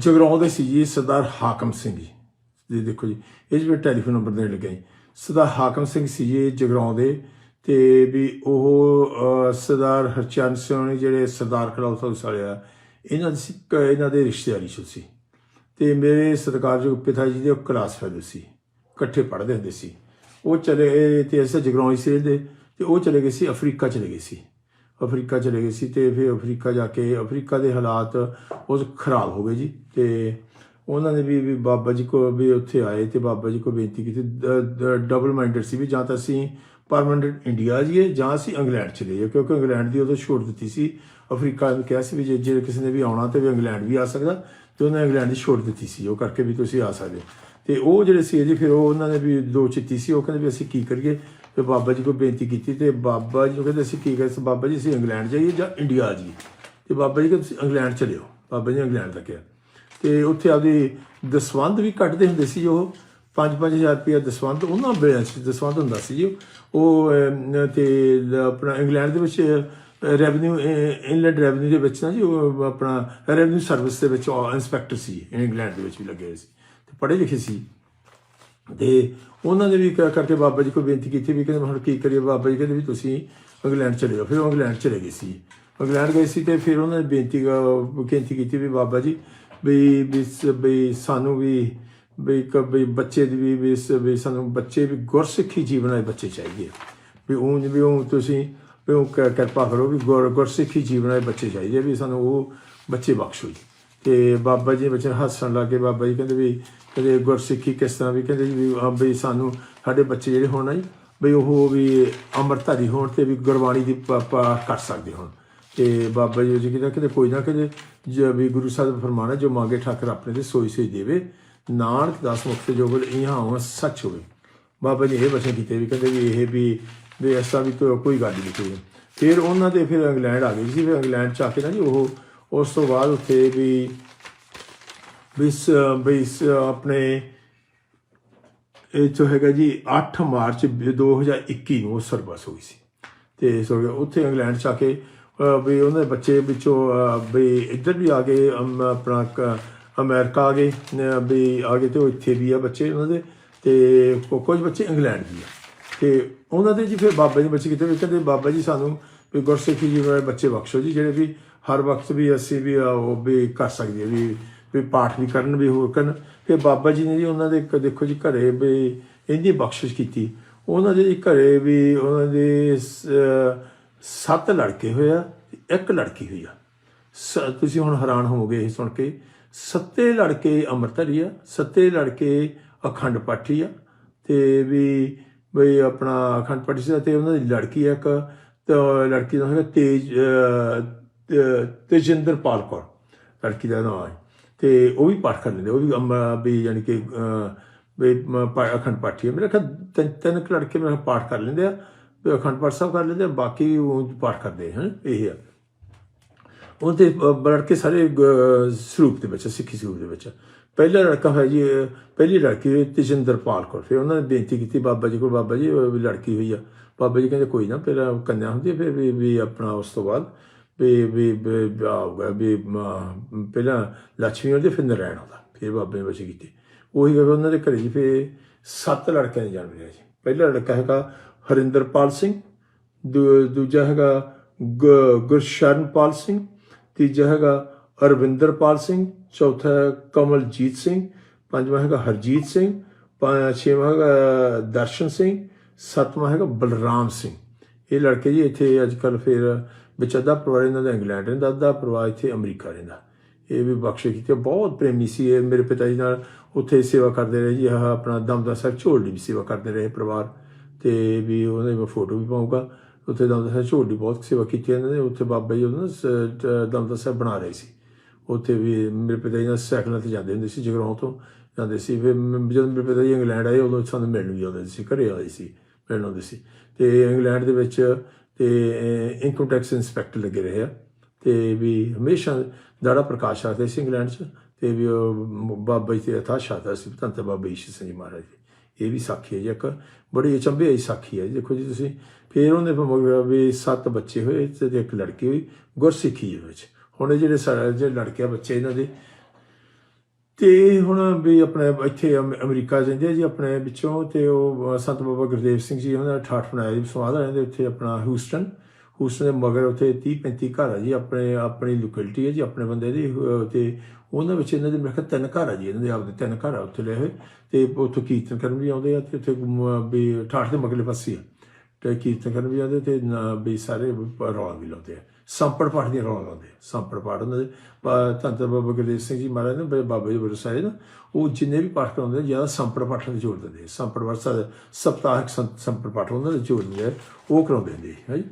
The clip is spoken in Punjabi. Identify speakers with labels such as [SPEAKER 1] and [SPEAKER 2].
[SPEAKER 1] ਜਗਰਾਉਂ ਦੇ ਸੀ ਜੀ ਸਰਦਾਰ ਹਾਕਮ ਸਿੰਘ ਜੀ। ਜੀ ਦੇਖੋ ਜੀ, ਇਹ ਜਿਹੜਾ ਟੈਲੀਫੋਨ ਨੰਬਰ ਦੇਣ ਲੱਗਾ ਜੀ। ਸਰਦਾਰ ਹਾਕਮ ਸਿੰਘ ਸੀ ਜੀ ਜਗਰਾਉਂ ਦੇ ਤੇ ਵੀ ਉਹ ਸਰਦਾਰ ਹਰਚੰਦ ਸਿੰਘ ਜਿਹੜੇ ਸਰਦਾਰ ਖੜਾਉਤਾ ਵਾਲੇ ਆ ਇਹਨਾਂ ਦੀ ਸੀ- ਕ- ਇਹਨਾਂ ਦੇ ਰਿਸ਼ਤੇਦਾਰੀ ਚ ਸੀ। ਤੇ ਮੇਰੇ ਸਤਿਕਾਰਯੋਗ ਪਿਤਾ ਜੀ ਦੇ ਉਹ ਕਲਾਸ ਫੈਲੋ ਸੀ, ਇਕੱਠੇ ਪੜ੍ਹਦੇ ਹੁੰਦੇ ਸੀ। ਉਹ ਚਲੇ ਗਏ ਤੇ ਅਸਾਂ ਜਗਰਾਉਂ ਸੀ ਦੇ ਤੇ ਉਹ ਚਲੇ ਗਏ ਸੀ ਅਫਰੀਕਾ ਚਲੇ ਗਏ ਸੀ। ਅਫਰੀਕਾ ਚਲੇ ਗਏ ਸੀ ਤੇ ਫਿਰ ਅਫਰੀਕਾ ਜਾ ਕੇ ਅਫਰੀਕਾ ਦੇ ਹਾਲਾਤ ਉਸ ਖਰਾਬ ਹੋ ਗਏ ਜੀ ਤੇ ਉਹਨਾਂ ਨੇ ਵੀ ਬਾਬਾ ਜੀ ਕੋ ਵੀ ਉੱਥੇ ਆਏ ਤੇ ਬਾਬਾ ਜੀ ਕੋ ਬੇਨਤੀ ਕੀਤੀ ਡਬਲ ਮਾਈਂਡਡ ਸੀ ਵੀ ਜਾਂ ਤਾਂ ਅਸੀਂ ਪਰਮਨੈਂਟ ਇੰਡੀਆ ਜੀਏ ਜਾਂ ਅਸੀਂ ਇੰਗਲੈਂਡ ਚਲੇ ਜਾਈਏ, ਕਿਉਂਕਿ ਇੰਗਲੈਂਡ ਦੀ ਉਦੋਂ ਛੋਟ ਦਿੱਤੀ ਸੀ ਅਫਰੀਕਾ ਨੂੰ ਕਿਹਾ ਸੀ ਵੀ ਜੇ ਜੇ ਕਿਸੇ ਨੇ ਵੀ ਆਉਣਾ ਤੇ ਵੀ ਇੰਗਲੈਂਡ ਵੀ ਆ ਸਕਦਾ, ਤੇ ਉਹਨੇ ਇੰਗਲੈਂਡ ਦੀ ਛੋਟ ਦਿੱਤੀ ਸੀ, ਉਹ ਕਰਕੇ ਵੀ ਤੁਸੀਂ ਆ ਸਕਦੇ ਹੋ। ਤੇ ਉਹ ਜਿਹੜੇ ਸੀ ਜੀ, ਫਿਰ ਉਹ ਉਹਨਾਂ ਨੇ ਵੀ ਦੋ ਚਿੱਤੀ ਸੀ, ਉਹ ਕਹਿੰਦੇ ਵੀ ਅਸੀਂ ਕੀ ਕਰੀਏ ਤੇ ਬਾਬਾ ਜੀ ਕੋਲ ਬੇਨਤੀ ਕੀਤੀ ਤੇ ਬਾਬਾ ਜੀ ਨੂੰ ਕਹਿੰਦੇ ਅਸੀਂ ਕੀ ਕਰੀਏ? ਬਾਬਾ ਜੀ ਅਸੀਂ ਇੰਗਲੈਂਡ ਜਾਈਏ ਜਾਂ ਇੰਡੀਆ ਆ ਜਾਈਏ? ਤੇ ਬਾਬਾ ਜੀ ਕਹਿੰਦੇ ਤੁਸੀਂ ਇੰਗਲੈਂਡ ਚਲੇ ਬਾਬਾ ਜੀ ਨੇ ਇੰਗਲੈਂਡ ਦਾ ਕਿਹਾ ਤੇ ਉੱਥੇ ਆਪਦੀ ਦਸਵੰਦ ਵੀ ਕੱਢਦੇ ਹੁੰਦੇ ਸੀ ਉਹ। 5-5000 ਰੁਪਏ ਦਸਵੰਦ ਉਹਨਾਂ ਵੇਲੇ ਚ ਦਸਵੰਦ ਹੁੰਦਾ ਸੀ ਜੀ। ਉਹ ਅਮ, ਤੇ ਆਪਣਾ ਇੰਗਲੈਂਡ ਦੇ ਵਿੱਚ ਰੈਵਨਿਊ ਇਨਲੈਂਡ ਰੈਵਨਿਊ ਦੇ ਵਿੱਚ ਨਾ ਜੀ ਉਹ ਆਪਣਾ ਰੈਵਨਿਊ ਸਰਵਿਸ ਦੇ ਵਿੱਚ ਇਨਸਪੈਕਟਰ ਸੀ। ਇੰਗਲੈਂਡ ਦੇ ਵਿੱਚ ਵੀ ਲੱਗੇ ਹੋਏ ਸੀ। ਤੇ ਪੜ੍ਹੇ ਲਿਖੇ ਸੀ। ਤੇ ਉਹਨਾਂ ਨੇ ਵੀ ਕ- ਕਰਕੇ ਬਾਬਾ ਜੀ ਕੋਲ ਬੇਨਤੀ ਕੀਤੀ ਵੀ ਕਹਿੰਦੇ ਹੁਣ ਕੀ ਕਰੀਏ? ਬਾਬਾ ਜੀ ਕਹਿੰਦੇ ਵੀ ਤੁਸੀਂ ਇੰਗਲੈਂਡ ਚਲੇ ਜਾਓ। ਫਿਰ ਉਹ ਇੰਗਲੈਂਡ ਚਲੇ ਗਏ ਸੀ। ਇੰਗਲੈਂਡ ਗਏ ਸੀ ਤੇ ਫਿਰ ਉਹਨਾਂ ਨੇ ਬੇਨਤੀ ਕ- ਬੇਨਤੀ ਕੀਤੀ ਵੀ ਬਾਬਾ ਜੀ ਵੀ ਵੀ ਸ- ਵੀ ਸਾਨੂੰ ਵੀ ਵੀ ਕ- ਵੀ ਬੱਚੇ ਦੀ ਵੀ ਵੀ ਸ- ਸਾਨੂੰ ਬੱਚੇ ਵੀ ਗੁਰਸਿੱਖੀ ਜੀਵਨ ਵਾਲੇ ਬੱਚੇ ਚਾਹੀਦੇ ਵੀ ਉਹ ਵੀ ਉਹ ਤੁਸੀਂ, ਵੀ ਉਹ ਕ- ਕਿਰਪਾ ਕਰੋ ਵੀ ਗੁਰ, ਗੁਰਸਿੱਖੀ ਜੀਵਨ ਵਾਲੇ ਬੱਚੇ ਚਾਹੀਦੇ ਆ ਵੀ ਸਾਨੂੰ ਉਹ ਬੱਚੇ ਬਖਸ਼ੋ ਜੀ। ਤੇ ਬਾਬਾ ਜੀ ਬੱਚੇ ਹੱਸਣ ਲੱਗੇ ਬਾਬਾ ਜੀ ਕਹਿੰਦੇ ਵੀ ਕਹਿੰਦੇ ਗੁਰਸਿੱਖੀ ਕਿਸ ਤਰ੍ਹਾਂ ਵੀ ਕਹਿੰਦੇ ਜੀ ਵੀ ਆ ਵੀ ਸਾਨੂੰ ਸਾਡੇ ਬੱਚੇ ਜਿਹੜੇ ਹੋਣ ਨਾ ਜੀ, ਬਈ ਉਹ ਵੀ ਅੰਮ੍ਰਿਤਧਾਰੀ ਹੋਣ ਤੇ ਵੀ ਗੁਰਬਾਣੀ ਦੀ ਪ- ਪਾਠ ਕਰ ਸਕਦੇ ਹੋਣ। ਤੇ ਬਾਬਾ ਜੀ ਜੀ ਕਹਿੰਦਾ ਕਿ ਕੋਈ ਨਾ ਕਿਤੇ ਜੇ, ਵੀ ਗੁਰੂ ਸਾਹਿਬ ਦਾ ਫਰਮਾਨ ਹੈ, ਜੋ ਮੰਗੇ ਠਾਕਰ ਆਪਣੇ ਤੇ ਸੋਈ ਸੋਈ ਦੇਵੇ। ਨਾਨਕ ਦਸ ਮੁਕਤ ਜੋ ਬਲ, ਇਹਾਂ ਹੋਣ ਸੱਚ ਹੋਵੇ। ਬਾਬਾ ਜੀ ਇਹ ਬਚਨ ਕੀਤੇ ਵੀ ਕਹਿੰਦੇ ਵੀ ਇਹ ਵੀ ਵੀ ਐਸਾ ਵੀ ਕੋਈ ਕੋਈ ਗੱਲ ਨਹੀਂ ਕੋਈ ਫਿਰ ਉਹਨਾਂ ਦੇ ਫਿਰ ਇੰਗਲੈਂਡ ਆ ਗਏ ਸੀ ਫਿਰ ਇੰਗਲੈਂਡ ਚ ਆ ਕੇ ਨਾ ਜੀ ਉਹ ਉਸ ਤੋਂ ਬਾਅਦ ਉੱਥੇ ਵੀ ਵੀ ਸ- ਵੀ ਸ- ਆਪਣੇ ਇਹ ਜੋ ਹੈਗਾ ਜੀ 8 ਮਾਰਚ 2021 ਨੂੰ ਉਹ ਸਰਬਸ ਹੋਈ ਸੀ। ਤੇ ਸੋ ਉੱਥੇ ਇੰਗਲੈਂਡ ਚ ਆ ਕੇ ਵੀ ਉਹਨਾਂ ਦੇ ਬੱਚੇ ਵਿੱਚੋਂ ਅਹ, ਵੀ ਇੱਧਰ ਵੀ ਆ ਗਏ ਆਪਣਾ ਕ- ਅਮਰੀਕਾ ਆ ਗਏ ਵੀ ਆ ਗਏ ਤੇ ਉਹ ਇੱਥੇ ਵੀ ਆ ਬੱਚੇ ਉਹਨਾਂ ਦੇ ਤੇ ਕੁਝ ਬੱਚੇ ਇੰਗਲੈਂਡ ਵੀ ਆ। ਤੇ ਉਹਨਾਂ ਦੇ ਜੀ ਫਿਰ ਬਾਬਾ ਜੀ ਬੱਚੇ ਕਿਤੇ ਵੀ ਕਹਿੰਦੇ ਬਾਬਾ ਜੀ ਸਾਨੂੰ ਵੀ ਗੁਰਸਿੱਖੀ ਜੀ ਵਾਲੇ ਬੱਚੇ ਬਖਸ਼ੋ ਜੀ ਜਿਹੜੇ ਵੀ ਹਰ ਵਕਤ ਵੀ ਅਸੀਂ ਵੀ ਉਹ ਵੀ ਕਰ ਸਕਦੇ ਵੀ ਵੀ ਪਾਠ ਵੀ ਕਰਨ, ਵੀ ਹੋਰ ਕਰਨ। ਫਿਰ ਬਾਬਾ ਜੀ ਨੇ ਜੀ ਉਹਨਾਂ ਦੇ ਇੱਕ ਦੇਖੋ ਜੀ ਘਰੇ ਵੀ ਇੰਨੀ ਬਖਸ਼ਿਸ਼ ਕੀਤੀ। ਉਹਨਾਂ ਦੇ ਜੀ ਘਰੇ ਵੀ ਉਹਨਾਂ ਦੇ ਸੱਤ ਲੜਕੇ ਹੋਏ ਆ, ਇੱਕ ਲੜਕੀ ਹੋਈ ਆ। ਸ- ਤੁਸੀਂ ਹੁਣ ਹੈਰਾਨ ਹੋਵੋਗੇ ਇਹ ਸੁਣ ਕੇ। ਸੱਤੇ ਲੜਕੇ ਅੰਮ੍ਰਿਤਧਾਰੀ ਆ, ਸੱਤੇ ਲੜਕੇ ਅਖੰਡ ਪਾਠੀ ਆ। ਤੇ ਵੀ ਬਈ ਆਪਣਾ ਅਖੰਡ ਪਾਠੀ ਸੀ ਤੇ ਉਹਨਾਂ ਦੀ ਲੜਕੀ ਆ ਇੱਕ ਲੜਕੀ ਦਾ ਹੈਗਾ ਤੇਜ ਅਹ, ਪਾਲ ਕੌਰ ਲੜਕੀ ਦਾ ਨਾਮ ਹੈ। ਤੇ ਉਹ ਵੀ ਪਾਠ ਕਰ ਲੈਂਦੇ ਉਹ ਵੀ ਅੰਮ੍ਰਿ- ਵੀ ਯਾਨੀ ਕਿ ਵੀ ਪਾ- ਅਖੰਡ ਪਾਠੀ ਹੈ। ਮੇਰੇ ਖਿਆਲ ਤਿੰਨ ਤਿੰਨ ਕੁ ਲੜਕੇ ਮੇਰੇ ਪਾਠ ਕਰ ਲੈਂਦੇ ਆ ਵੀ ਅਖੰਡ ਪਾਠ ਸਾਹਿਬ ਕਰ ਲੈਂਦੇ ਆ ਬਾਕੀ ਉਹ ਪਾਠ ਕਰਦੇ ਹਨ ਇਹ ਆ। ਉਹਦੇ ਲੜਕੇ ਸਾਰੇ ਸਰੂਪ ਦੇ ਵਿੱਚ ਸਿੱਖੀ ਸਰੂਪ ਦੇ ਵਿੱਚ ਪਹਿਲਾ ਲੜਕਾ ਹੈ ਜੀ ਪਹਿਲੀ ਲੜਕੀ ਹੋਈ ਤੇਜਿੰਦਰਪਾਲ ਕੌਰ। ਫਿਰ ਉਹਨਾਂ ਨੇ ਬੇਨਤੀ ਕੀਤੀ ਬਾਬਾ ਜੀ ਕੋਲ ਬਾਬਾ ਜੀ ਲੜਕੀ ਹੋਈ ਆ। ਬਾਬਾ ਜੀ ਕਹਿੰਦੇ ਕੋਈ ਨਾ ਪਹਿਲਾਂ ਕੰਨਿਆ ਹੁੰਦੀ ਫਿਰ ਵੀ ਆਪਣਾ ਉਸ ਤੋਂ ਬਾਅਦ ਵੀ ਵੀ ਵੀ ਵੀ ਪਹਿਲਾਂ ਲక్ష్ਮੀ ਹੁੰਦੀ ਫਿਰ ਨਰਾਇਣ ਆਉਂਦਾ ਫਿਰ ਬਾਬੇ ਨੇ ਬੱਚੇ ਕੀਤੇ। ਉਹੀ ਗੱਲ ਉਹਨਾਂ ਦੇ ਘਰੇ ਜੀ ਫਿਰ ਸੱਤ ਲੜਕਿਆਂ ਨੇ ਜਨਮ ਲਿਆ ਜੀ। ਪਹਿਲਾ ਲੜਕਾ ਹੈਗਾ ਹਰਿੰਦਰਪਾਲ ਸਿੰਘ, ਦੂ- ਦੂਜਾ ਹੈਗਾ ਗ- ਗੁਰਸ਼ਰਨਪਾਲ ਸਿੰਘ, ਤੀਜਾ ਹੈਗਾ ਅਰਵਿੰਦਰਪਾਲ ਸਿੰਘ, ਚੌਥਾ ਹੈ ਕਮਲਜੀਤ ਸਿੰਘ, ਪੰਜਵਾਂ ਹੈਗਾ ਹਰਜੀਤ ਸਿੰਘ, ਪਾ- ਛੇਵਾਂ ਹੈਗਾ ਦਰਸ਼ਨ ਸਿੰਘ, ਸੱਤਵਾਂ ਹੈਗਾ ਬਲਰਾਮ ਸਿੰਘ। ਇਹ ਲੜਕੇ ਜੀ ਇੱਥੇ ਅੱਜ ਕੱਲ ਫਿਰ ਵਿੱਚ ਅੱਧਾ ਪਰਿਵਾਰ ਇਹਨਾਂ ਦਾ ਇੰਗਲੈਂਡ ਰਹਿੰਦਾ, ਅੱਧਾ ਪਰਿਵਾਰ ਇੱਥੇ ਅਮਰੀਕਾ ਰਹਿੰਦਾ। ਇਹ ਵੀ ਬਖਸ਼ੇ ਕੀਤੇ। ਬਹੁਤ ਪ੍ਰੇਮੀ ਸੀ ਇਹ ਮੇਰੇ ਪਿਤਾ ਜੀ ਨਾਲ। ਉੱਥੇ ਸੇਵਾ ਕਰਦੇ ਰਹੇ ਜੀ, ਆਹ ਆਪਣਾ ਦਮਦਾ ਸਾਹਿਬ ਝੋਲਡੀ ਵੀ ਸੇਵਾ ਕਰਦੇ ਰਹੇ ਪਰਿਵਾਰ। ਤੇ ਵੀ ਉਹਦੇ ਮੈਂ ਫੋਟੋ ਵੀ ਪਾਉਂਗਾ ਉੱਥੇ ਦਮਦਾ ਸਾਹਿਬ ਝੋਲਡੀ ਬਹੁਤ ਸੇਵਾ ਕੀਤੀ ਇਹਨਾਂ ਨੇ। ਉੱਥੇ ਬਾਬਾ ਜੀ ਉਹਨਾਂ ਨੇ ਦਮਦਾ ਸਾਹਿਬ ਬਣਾ ਰਹੇ ਸੀ। ਉੱਥੇ ਵੀ ਮੇਰੇ ਪਿਤਾ ਜੀ ਨਾਲ ਸਾਈਕਲਾਂ ਤੇ ਜਾਂਦੇ ਹੁੰਦੇ ਸੀ ਜਗਰਾਉਂ ਤੋਂ ਜਾਂਦੇ ਸੀ। ਫਿਰ ਜਦੋਂ ਮੇਰੇ ਪਿਤਾ ਜੀ ਇੰਗਲੈਂਡ ਆਏ, ਉਦੋਂ ਸਾਨੂੰ ਮਿਲਣ ਵੀ ਆਉਂਦੇ ਸੀ, ਘਰੇ ਆਏ ਸੀ, ਮਿਲਣ ਆਉਂਦੇ ਸੀ। ਤੇ ਇੰਗਲੈਂਡ ਦੇ ਵਿੱਚ ਤੇ ਇਨਕਮ ਟੈਕਸ ਇੰਸਪੈਕਟਰ ਲੱਗੇ ਰਹੇ ਆ। ਤੇ ਵੀ ਹਮੇਸ਼ਾ ਦਾੜਾ ਪ੍ਰਕਾਸ਼ ਆਤੇ ਸੀ ਇੰਗਲੈਂਡ 'ਚ, ਤੇ ਵੀ ਬਾਬਾ ਜੀ ਤੇ ਅਥਾ ਸ਼ਾਦਾ ਸੀ ਧੰਤ ਬਾਬਾ ਈਸ਼ਰ ਸਿੰਘ ਜੀ ਮਹਾਰਾਜ ਦੀ ਇਹ ਵੀ ਸਾਖੀ ਹੈ ਜੀ, ਇੱਕ ਬੜੀ ਅਚੰਭੇ ਵਾਲੀ ਸਾਖੀ ਹੈ ਜੀ। ਦੇਖੋ ਜੀ ਤੁਸੀਂ, ਫਿਰ ਉਹਨੇ ਵੀ ਸੱਤ ਬੱਚੇ ਹੋਏ ਤੇ ਇੱਕ ਲੜਕੀ ਹੋਈ, ਗੁਰਸਿੱਖੀ ਵਿੱਚ। ਹੁਣ ਇਹ ਜਿਹੜੇ ਸਾ- ਜਿਹੜੇ ਲੜਕੇ ਆ ਬੱਚੇ, ਇਹਨਾਂ ਦੇ ਤੇ ਹੁਣ ਵੀ ਆਪਣੇ ਇੱਥੇ ਅਮ- ਅਮਰੀਕਾ ਜਾਂਦੇ ਆ ਜੀ ਆਪਣੇ ਵਿੱਚੋਂ ਤੇ ਉਹ ਸੰਤ ਬਾਬਾ ਗੁਰਦੇਵ ਸਿੰਘ ਜੀ ਉਹਨਾਂ ਦਾ ਠਾਠ ਬਣਾਇਆ ਜੀ ਸਵਾਦ ਰਹਿੰਦੇ ਉੱਥੇ ਆਪਣਾ ਹਿਊਸਟਨ ਹਿਊਸਟਨ ਦੇ ਮਗਰ ਉੱਥੇ 30 35 ਘਰ ਆ ਜੀ ਆਪਣੇ ਆਪਣੀ ਲੋਕੈਲਿਟੀ ਹੈ ਜੀ ਆਪਣੇ ਬੰਦੇ ਦੀ ਅ, ਤੇ ਉਹਨਾਂ ਵਿੱਚ ਇਹਨਾਂ ਦੇ ਮੇਰੇ ਖਿਆਲ ਤਿੰਨ ਘਰ ਆ ਜੀ ਇਹਨਾਂ ਦੇ ਆਪਦੇ ਤਿੰਨ ਘਰ ਆ ਉੱਥੇ ਲਏ ਹੋਏ। ਤੇ ਉੱਥੋਂ ਕੀਰਤਨ ਕਰਨ ਵੀ ਆਉਂਦੇ ਆ ਤੇ ਉੱਥੇ ਵੀ ਠਾਠ ਦੇ ਮਗਲੇ ਪਾਸੇ ਆ। ਤੇ ਕੀਰਤਨ ਕਰਨ ਵੀ ਜਾਂਦੇ ਤੇ ਨਾ ਵੀ ਸਾਰੇ ਰੌਲਾ ਵੀ ਲਾਉਂਦੇ ਆ। ਸੰਪੜ ਪਾਠ ਦੀਆਂ ਰੌਲਾ ਲਾਉਂਦੇ ਆ। ਸੰਪੜ ਪਾਠ ਉਹਨਾਂ ਦੇ ਧੰਨ ਧੰਨ ਬਾਬਾ ਗੁਰਦੇਵ ਸਿੰਘ ਜੀ ਮਹਾਰਾਜ ਨੇ ਬਾਬਾ ਜੀ ਬੜੇ ਸਾਰੇ ਨਾ ਉਹ ਜਿੰਨੇ ਵੀ ਪਾਠ ਕਰਾਉਂਦੇ ਜ਼ਿਆਦਾ ਸੰਪੜ ਪਾਠਾਂ ਨੂੰ ਜੋੜ ਦਿੰਦੇ ਆ। ਸੰਪੜ ਪਾਠ ਸਪਤਾਹਿਕ ਸੰਪੜ ਪਾਠ ਉਹਨਾਂ ਦੇ ਜੋੜ ਦਿੰਦੇ ਆ, ਉਹ ਕਰਾਉਂਦੇ ਨੇ ਹੈ ਜੀ।